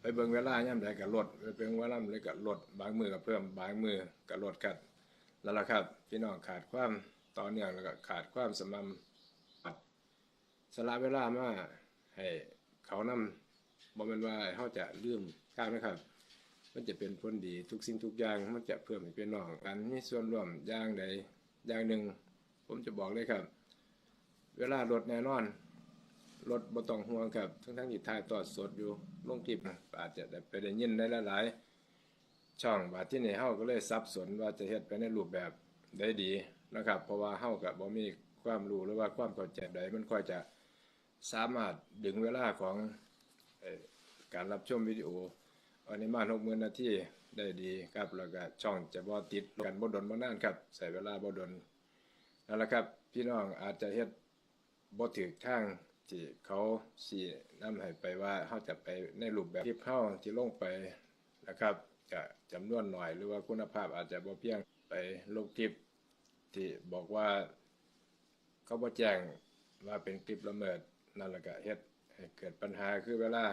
ไปเบิ่งเวลาย่ำใดก็ลดไปเบิ่งเวลาเลยก็ลดบางมือก็เพิ่มบางมือก็ลดครันั่นแหละครับ พี่น้องขาดความต่อเนื่องแล้วก็ขาดความสม่ำสละเวลามาให้เขานำบ่แม่นว่าเฮาจะลืมข้าวนะครับ มันจะเป็นผลดีทุกสิ่งทุกอย่างมันจะเพิ่มให้พี่น้องกันมีส่วนร่วมอย่างใดอย่างหนึ่ง ผมจะบอกเลยครับ เวลาลดแน่นอน รถบ่ต้องห่วงครับ ทั้งทั้งๆที่ถ่ายทอดสดอยู่ลงคลิปอาจจะได้ไปได้ยินได้หลายๆช่องบาดที่นี่เฮาก็เลยสับสนว่าจะเฮ็ดไปในรูปแบบได้ดีนะครับ เพราะว่าเฮาก็บ่มีความรู้หรือว่าความเข้าใจใดมันค่อยจะสามารถดึงเวลาของอการรับชมวิดีโออันนี้มา60,000นาทีได้ดีครับแล้วก็ช่องจะบ่ติดกันบ่ดนบ่นานครับใช้เวลาบ่ดนนั่นแหละครับ พี่น้องอาจจะเฮ็ดบ่ถึกทาง ที่เขาสินำให้ไปว่าเฮาจะไปในรูปแบบที่เฮาที่ลงไปนะครับจะจำนวนหน่อย หรือว่าคุณภาพอาจจะบ่เพียงไปลงคลิปที่บอกว่าเขาบ่แจ้งว่าเป็นคลิปละเมิดนั่นแหละก็เฮ็ดให้เกิดปัญหาคือเวลา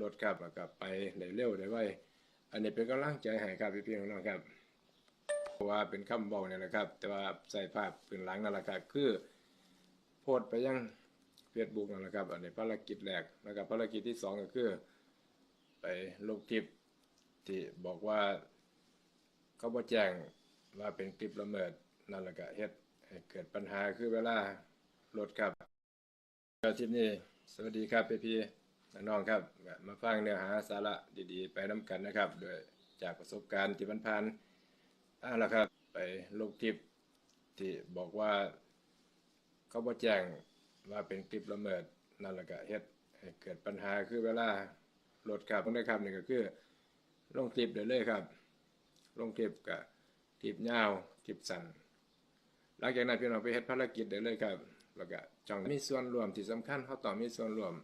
รถขับแล้วก็ไปได้เร็วได้ไวอันนี้เป็นกำลังใจให้ครับพี่ๆน้องครับเพราะว่าเป็นคำเว้าเนี่ยนะครับ แต่ว่าใส่ภาพพื้นหลังนั่นแหละครับคือโพสต์ไปยัง Facebook นั่นแหละครับ อันนี้ภารกิจแรกนะครับภารกิจที่สองก็คือ ไปลงคลิปที่บอกว่าเขาบ่แจ้งว่าเป็นคลิปละเมิดนั่นแหละก็เฮ็ดให้เกิดปัญหาคือเวลารถครับอาทิตย์นี้สวัสดีครับพี่พี่น้องๆครับ มาฟังเนื้อหาสาระดีๆ ไปน้กันนะครับ โดยจากประสบการณ์ที่ผ่านๆอ่าละครับ ไปลงคลิปที่บอกว่าเขาบ่แจ้ง ว่าเป็นคลิปละเมิดนั่นแหละก็เฮ็ดให้เกิดปัญหาคือเวลารถครับได้ครับนี่ก็คือลงคลิปได้เลยครับ ลงคลิปกับคลิปยาวคลิปสั้นหลังจากนั้นพี่น้องไปเฮ็ดภารกิจได้เลยครับแล้วก็จ้องมีส่วนรวมที่สำคัญเขาต้อมีส่วนรวม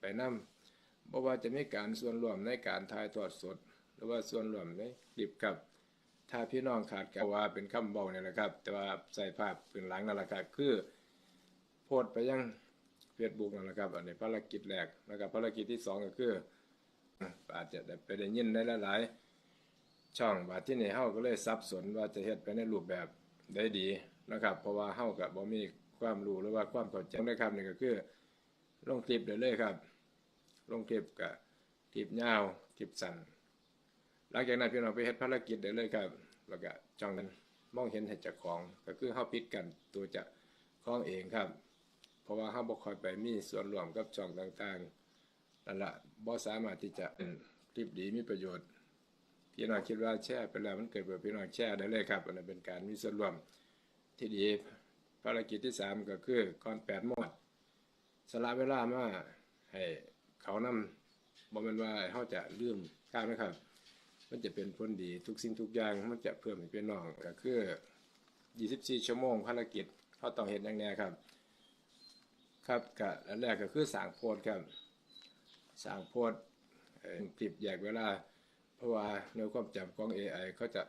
ไปนํบ่ว่าจะมีการส่วนรวมในการถ่ายทอดสด หรือว่าส่วนรวมในคลิปครับถ้าพี่น้องขาดกาว่าเป็นคำเบาเนี่ยนะครับ แต่ว่าใส่ภาพพื้นหลังนั่นแหละครับคือ โพสต์ไปยัง Facebook นั่นแหละครับ อันนี้ภารกิจแรกนะครับภารกิจที่สองก็คือ อาจจะได้ไปได้ยินได้หลายๆช่องบาที่ในเฮาก็เลยสับสนว่าจะเฮ็ดไปในรูปแบบได้ดีนะครับ เพราะว่าเฮาก็บ่มีความรู้หรือว่าความเข้าใจนะครับนี่ก็คือลงคลิปได้เลยครับ ลงคลิปกับคลิปยาวคลิปสั้นหลังจากนั้นพี่น้องไปเฮ็ดภารกิจได้เลยครับ แล้วก็จ้องนั้นมองเห็นเห็นเจ้าของ ก็คือเฮาปิดกันตัวจะของเองครับ ราะว่าเฮาบ่คอยไปมีส่วนร่วมกับช่องต่างๆนั่นละบ่สามารถที่จะคลิปดีมีประโยชน์ พี่น้องคิดว่าแชร์ไปแล้วมันเกิดเประโยชน์พี่น้องแชร์ได้เลยครับอันนั้นเป็นการมีส่วนร่วมที่ดีภารกิจที่สามก็คือก่อน8โมงสละเวลามาให้เขานำบ่แม่นว่าเฮาจะลืมข้าวนะครับ มันจะเป็นผลดีทุกสิ่งทุกอย่างมันจะเพิ่มให้พี่น้องก็คือ 24 ชั่วโมงภารกิจเขาต้องเฮ็ดอย่างแน่ครับ ครับก็อันแรกก็คือสร้างโพสต์ครับสร้างโพสต์เอ่อคลิปแยกเวลา เพราะว่าเนื้อความจำของ AI เขาจะ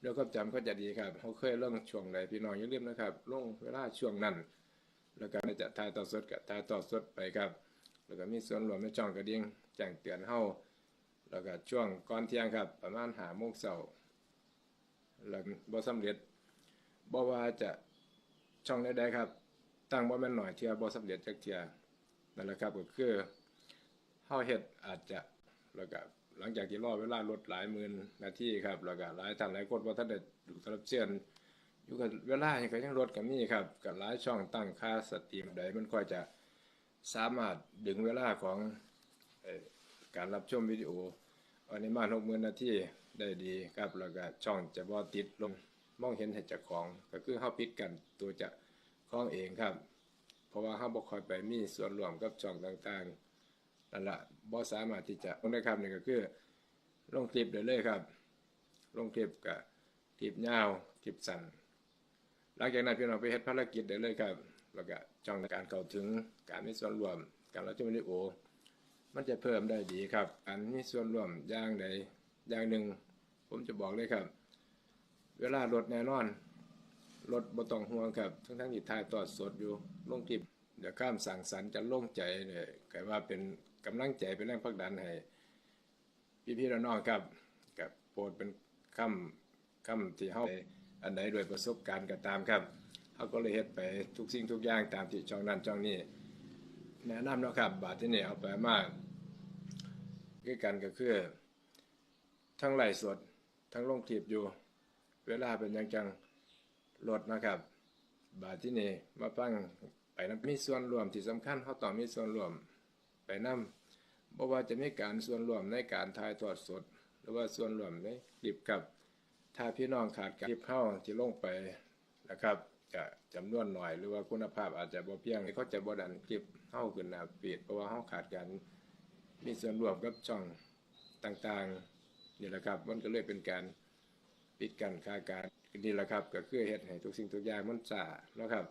เนื้อความจำเขาจะดีครับเขาเคยลงช่วงใดพี่น้องอย่าลืมนะครับลงเวลาช่วงนั้น แล้วก็จะถ่ายต่อสดก็ถ่ายต่อสดไปครับ แล้วก็มีส่วนรวมในช่องกระดิ่งแจ้งเตือนเฮาแล้วก็ช่วงก่อนเที่ยงครับ ประมาณหาโมงเช้าแล้วบ่สำเร็จบ่ว่าจะช่องใดๆครับ ตั้งบ่แม่นหน่อยเที่ยบ่สำเร็จจักเที่ยนั่นแหละครับก็คือเฮาเฮ็ดอาจจะแล้วก็หลังจากที่รอเวลารถหลายหมื่นนาทีครับแล้วก็หลายท่านหลายคนบ่าทันได้ดูรับเชิญอยู่กับเวลานี่างก็ยังรถก็มีครับก็หลายช่องตั้งค่าสตรีมใดมันค่อยจะสามารถดึงเวลาของอการรับชมวิดีโออันนี้มา60,000นาทีได้ดีครับแล้วก็ช่องจะบ่ติดลงมองเห็นเห็นเจ้าของ ก็คือเฮาปิดกันตัวจะ ของเองครับ เพราะว่าเฮาบ่คอยไปมีส่วนรวมกับช่องต่างๆนั่นละบ่สามารถที่จะลงได้ครับนี่ก็คือลงคลิปได้เลยครับ ลงคลิปกับคลิปยาวคลิปสั้นหลังจากนั้นพี่น้องไปเฮ็ดภารกิจได้เลยครับแล้วก็ช่องการเข้าถึงการมีส่วนรวม การรับชมวิดีโอ มันจะเพิ่มได้ดีครับอันมีส่วนรวมอย่างใดอย่างหนึ่ง ผมจะบอกเลยครับ เวลารถแน่นอน รถบ่ต้องห่วงครับ ทั้งทั้งๆที่ถ่ายทอดสดอยู่ลงคลิปเดี๋ยวข้ามสั่งสรรค์จะโล่งใจเนี่ยก็ว่าเป็นกำลังใจเป็นแรงผลักดันให้พี่พี่ๆน้องครับกับโปรดเป็นคำคำที่เฮาอันใดโดวยประสบการณ์ก็ตามครับเฮาก็เลยเฮ็ดไปทุกสิ่งทุกอย่างตามที่ช่องนั้นช่องนี้แนะนำเนาะครับ บาทที่นี่เอาไปมากคือกันก็คือ ทั้งไหลสด ทั้งลงคลิปอยู่ เวลาเป็นยังจัง ลดนะครับ บาทที่นี่มาฟังไปนํมีส่วนรวมที่สำคัญเขาต้อมีส่วนรวม ไปนำบ่ว่าจะมีการส่วนรวมในการถ่ายทอดสด หรือว่าส่วนรวมในคลิปกับถ้าพี่น้องขาดการคลิปเข้าที่ลงไปนะครับจะจำนวนหน่อยหรือว่าคุณภาพอาจจะบ่เพียงเขาจะบ่ดันคลิปเข้าขึ้นหน้าฟีดเพราะว่าเขาขาดการมีส่วนรวมกับช่องต่างๆนี่แหละครับ มันก็เลยเป็นการปิดกันค่าการ นี่แหละครับก็คือเฮ็ดให้ทุกสิ่งทุกอย่างมันสานะครับ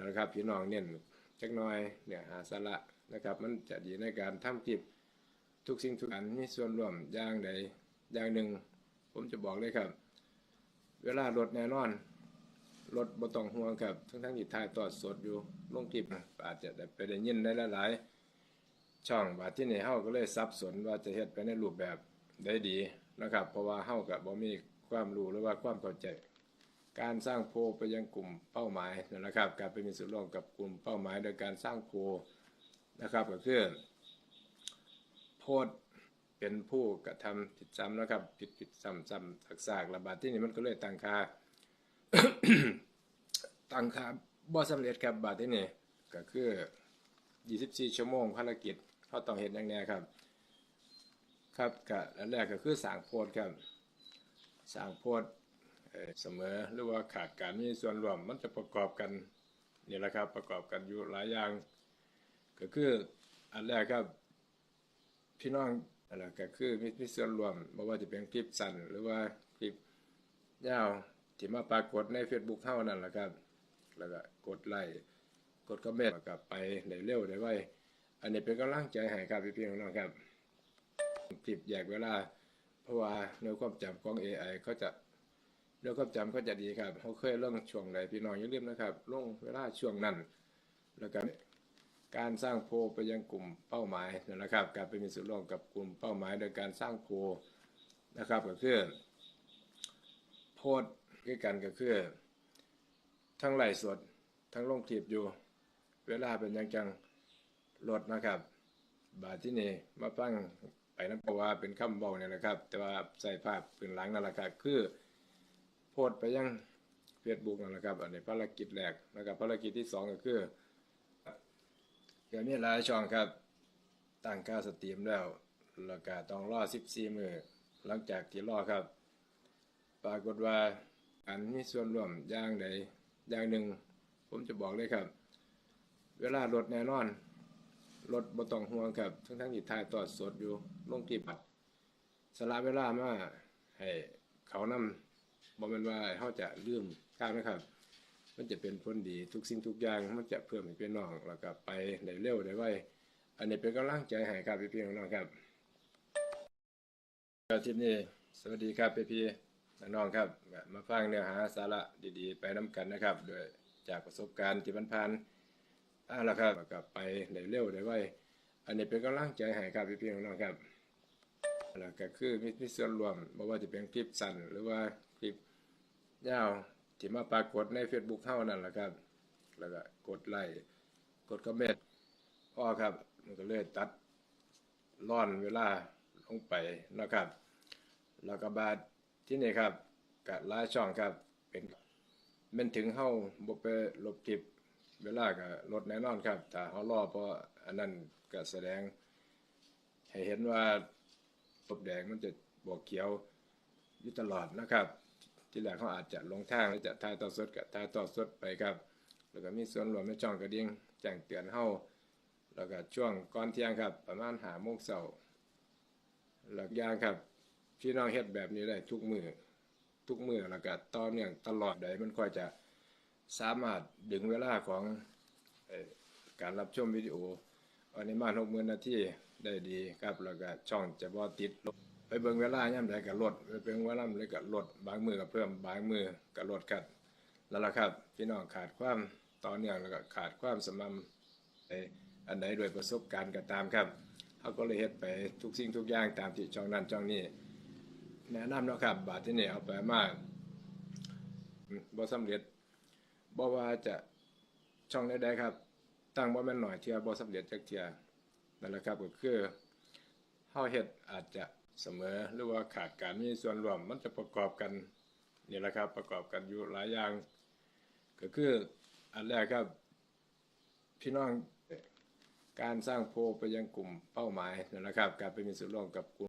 นะครับพี่น้องเน้นจักหน่อยเนี่ยหาสาระนะครับ มันจะดีในการทำคลิปทุกสิ่งทุกอันมีส่วนร่วมอย่างใดอย่างหนึ่ง ผมจะบอกเลยครับ เวลารถแน่นอนรถบ่ต้องห่วงครับ ทั้งทั้งที่ถ่ายทอดสดอยู่ลงคลิปอาจจะไไปได้ยินได้หลายๆช่องบาที่นี่เฮาก็เลยสับสนว่าจะเฮ็ดไปในรูปแบบได้ดีนะครับ เพราะว่าเฮาก็บ่มีความรู้หรือว่าความเข้าใจ การสร้างโพไปยังกลุ่มเป้าหมายนะครับ การไปมีส่วนร่วมกับกลุ่มเป้าหมาย โดยการสร้างโพนะครับก็คือโพสต์เป็นผู้กระทำผิดซ้ำนะครับ ผิดผิดซ้ำซ้ำซักซากระบาดที่นี่มันก็เลยตั้งค่าตั้งค่าบ่สำเร็จครับบาดที่นี่ก็คือ 24 ชั่วโมงภารกิจเขาต้องเห็นอย่างแนี้ครับ ครับก็อันแรกก็คือสางโพสต์ครับสางโพสต์ เสมอหรือว่าขาดการมีส่วนร่วมมันจะประกอบกันนี่แหละครับประกอบกันอยู่หลายอย่าง ก็คืออันแรกครับพี่น้องอะไรก็คือมีมีส่วนรวมบ่ว่าจะเป็นคลิปสั้นหรือว่าคลิปยาวที่มาปรากฏใน Facebook เฮานั่นแหละครับแล้วก็กดไลค์กดคอมเมนต์แล้วก็ไปได้เร็วได้ไวอันนี้เป็นกำลังใจให้ครับพี่ๆน้องๆครับคลิปแยกเวลา เพราะว่าเนื้อความจำของ AI เขาจะ เนื้อความจำเขาจะดีครับเขาเคยลงช่วงใดพี่น้องอย่าลืมนะครับลงเวลาช่วงนั้น แล้วก็การสร้างโพไปยังกลุ่มเป้าหมายนั่นแหละครับ การไปมีส่วนร่วมกับกลุ่มเป้าหมายโดยการสร้างโพนะครับก็คือโพสต์คือกันก็คือ ทั้งไหลสดทั้งลงคลิปอยู่ เวลาเป็นอยังจังลดนะครับ บาทที่นี่มาฟังไปนั้นเพราะว่าเป็นคำบอกเนี่ยนะครับ แต่ว่าใส่ภาพพื้นหลังนั่นแหละครับคือ สต์ไปยัง Facebook นั่นแหละครับ อันนี้ภารกิจแรกนะครับภารกิจที่สองก็คือก็มีหลายช่องครับตั้งค่าสตรีมแล้วแล้วก็ต้องรอ14มือหลังจากที่รอครับ ปรากฏว่าอันมีส่วนร่วมอย่างใดอย่างหนึ่ง ผมจะบอกเลยครับ เวลารถแน่นอนรถบ่ต้องห่วงครับ ทั้งทั้งที่ถ่ายทอดสดอยู่ลงคลิปสละเวลามาให้เขานำ บ่แม่นว่าเฮาจะเลื่อมข้ามนะครับ มันจะเป็นผลดีทุกสิ่งทุกอย่างมันจะเพิ่มให้พี่น้องแล้วก็ไปได้เร็วได้ไวอันนี้เป็นกำลังใจให้ครับพี่ๆน้องครับอาทิปนี้สวัสดีครับพี่ๆน้องครับมาฟังเนื้อหาสาระดีๆ ไปน้กันนะครับโดยจากประสบการณ์ที่ผ่านๆอ่าแล้วครับแล้วก็ไปได้เร็วได้ไวอันนี้เป็นกำลังใจให้ครับพี่ๆน้องครับแล้วก็คือมีส่วนรวมบ่ว่าจะเป็นคลิปสั้นหรือว่าคลิป ยาวที่มาปรากฏใน Facebook เท่านั้นแหละครับ แล้วก็กดไลค์กดคอมเมนต์พ่อครับ มันก็เลยตัดล่อนเวลาลงไปนะครับ แล้วก็บาดที่นี่ครับกะหลายช่องครับ เป็นแมันถึงเฮาบไปลบคลิปเวลาก็ลดแน่นอนครับถ้าเฮารอเพราะอันนั้นก็แสดง ให้เห็นว่าตบแดงมันจะบวกเขียวอยู่ตลอดนะครับ ที่แรกเขาอาจจะลงทางแล้วจะถ่ายต่อสดกับถ่ายต่อสดไปครับ แล้วก็มีส่วนรวมในช่องกระดิ่งแจ้งเตือนเฮาแล้วก็ช่วงก่อนเที่ยงครับ ประมาณหาโมงเช้าหลักยางครับ พี่น้องเฮ็ดแบบนี้ได้ทุกมือทุกมือแล้วก็ต่อเนื่องตลอดได้มันค่อยจะสามารถดึงเวลาของอการรับชมวิดีโออันนี้มา60,000นาทีได้ดีครับ แล้วก็ช่องจะบ่ติดลบ ไปเบิ่งเวลายามใดก็ลดไปเบิ่งเวลาเลยก็ลดบางมือก็เพิ่มบางมือก็ลดครับนั่นล่ะครับพี่น้องขาดความต่อเนื่องแล้วก็ขาดความสม่ำในอันใดโดยประสบการณ์ก็ตามครับเขาก็เลยเฮ็ดไปทุกสิ่งทุกอย่างตามที่ช่องนั้นช่องนี้แนะนำเนาะครับ บาทที่นี่เอาไปมากบ่สำเร็จบ่ว่าจะช่องใดๆครับ ตั้งบ่แม่นหน่อยเที่ยบ่สำเร็จจักเที่ยนั่นแหละครับก็คือเฮาเฮ็ดอาจจะ เสมอหรือว่าขาดการมีส่วนร่วมมันจะประกอบกันนี่แหละครับประกอบกันอยู่หลายอย่าง ก็คืออันแรกครับพี่น้องการสร้างโพไปยังกลุ่มเป้าหมายนั่นแหละครับ การไปมีส่วนร่วมกับกลุ่ม